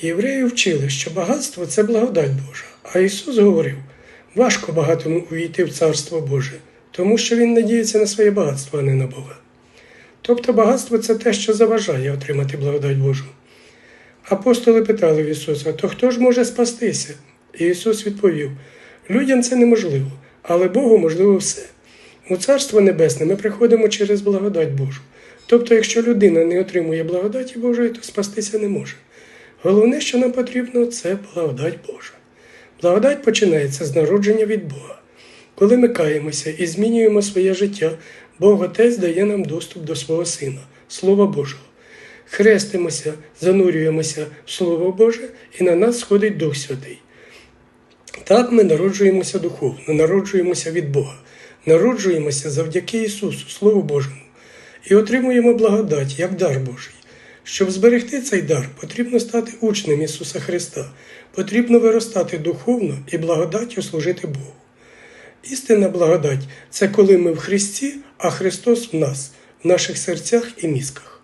Євреї вчили, що багатство це благодать Божа, а Ісус говорив, важко багатому увійти в Царство Боже, тому що Він надіється на своє багатство, а не на Бога. Тобто багатство це те, що заважає отримати благодать Божу. Апостоли питали в Ісуса, то хто ж може спастися? І Ісус відповів: людям це неможливо, але Богу можливо все. У Царство Небесне ми приходимо через благодать Божу. Тобто, якщо людина не отримує благодаті Божої, то спастися не може. Головне, що нам потрібно, це благодать Божа. Благодать починається з народження від Бога. Коли ми каємося і змінюємо своє життя, Бог Отець дає нам доступ до свого Сина, Слова Божого. Хрестимося, занурюємося в Слово Боже, і на нас сходить Дух Святий. Так ми народжуємося духовно, народжуємося від Бога, народжуємося завдяки Ісусу, Слову Божому, і отримуємо благодать як дар Божий. Щоб зберегти цей дар, потрібно стати учнем Ісуса Христа, потрібно виростати духовно і благодаттю служити Богу. Істинна благодать це коли ми в Христі, а Христос в нас, в наших серцях і мізках.